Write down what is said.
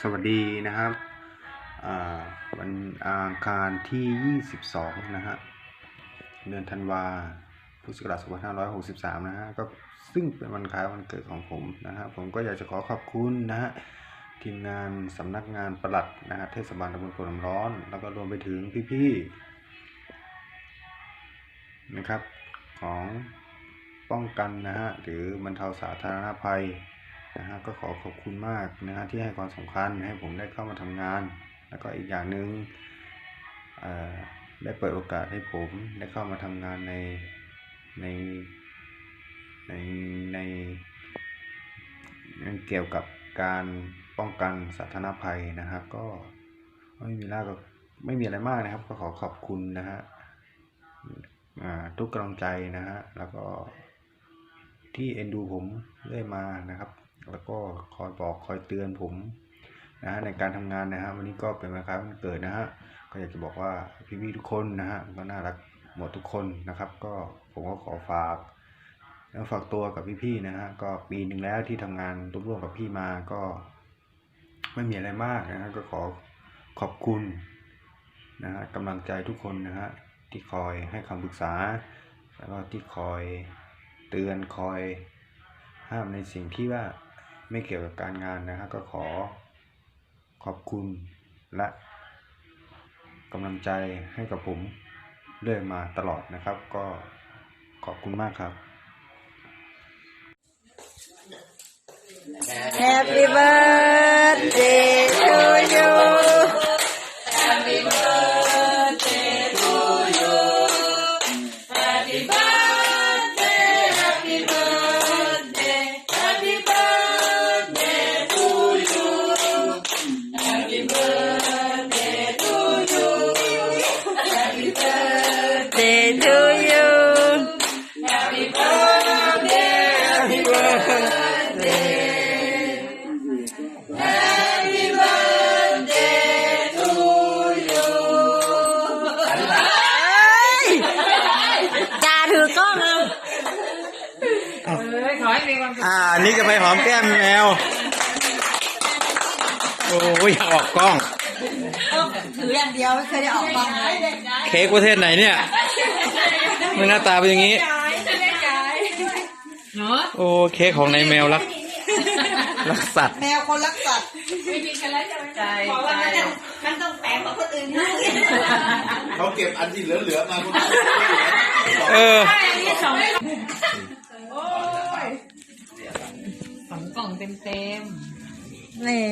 สวัสดีนะครับวันอังคารที่ 22 นะฮะเดือนธันวาพุทธศักราช2563 นะฮะก็ซึ่งเป็นวันคล้ายวันเกิดของผมนะฮะผมก็อยากจะขอขอบคุณนะฮะทีมงานสำนักงานปลัดนะฮะเทศบาลตำบลโพน้ำร้อน แล้วก็รวมไปถึงพี่ๆนะครับของป้องกันนะฮะหรือบรรเทาสาธารณภัย นะฮะก็ขอขอบคุณมากนะฮะที่ให้ความสำคัญให้ผมได้เข้ามาทำงาน แล้วก็อีกอย่างหนึ่งเอ่อได้เปิดโอกาสให้ผมได้เข้ามาทำงานในในในในในเกี่ยวกับการป้องกันสาธารณภัยนะครับ ก็ไม่มีล่าก็ไม่มีอะไรมากนะครับ ก็ขอขอบคุณนะฮะทุกกำลังใจนะฮะแล้วก็ที่เอ็นดูผมเรื่อยมานะครับ แล้วก็คอยบอกคอยเตือนผมนะฮะในการทำงานนะฮะวันนี้ก็เป็นวันคล้ายวันเกิดนะฮะก็อยากจะบอกว่าพี่ๆทุกคนนะฮะก็น่ารักหมดทุกคนนะครับ ก็ผมก็ขอฝากแล้วฝากตัวกับพี่ๆนะฮะก็ปีหนึ่งแล้วที่ทำงานร่วมกับพี่มาก็ไม่มีอะไรมากนะฮะก็ขอขอบคุณนะฮะกำลังใจทุกคนนะฮะที่คอยให้คำปรึกษา แล้วก็ที่คอยเตือนคอยห้ามในสิ่งที่ว่า ไม่เกี่ยวกับการงานนะฮะก็ขอขอบคุณและกำลังใจให้กับผมเรื่อยมาตลอดนะครับ ก็ขอบคุณมากครับ Happy birthday อ่า นี่จะไปหอมแก้มแมว โอ้ยอยากออกกล้อง ถืออย่างเดียวไม่เคยได้ออกกล้องเลยเค้กประเทศไหนเนี่ยมันหน้าตาเป็นอย่างนี้ โอ้เค้กของนายแมวรักรักสัตว์แมวคนรักสัตว์ใจเพราะว่ามันต้องมันต้องแปลงกว่าคนอื่นนะเขาเก็บอันที่เหลือๆมาคนเดียวเออสองกล่ องเต็มเต็มนี่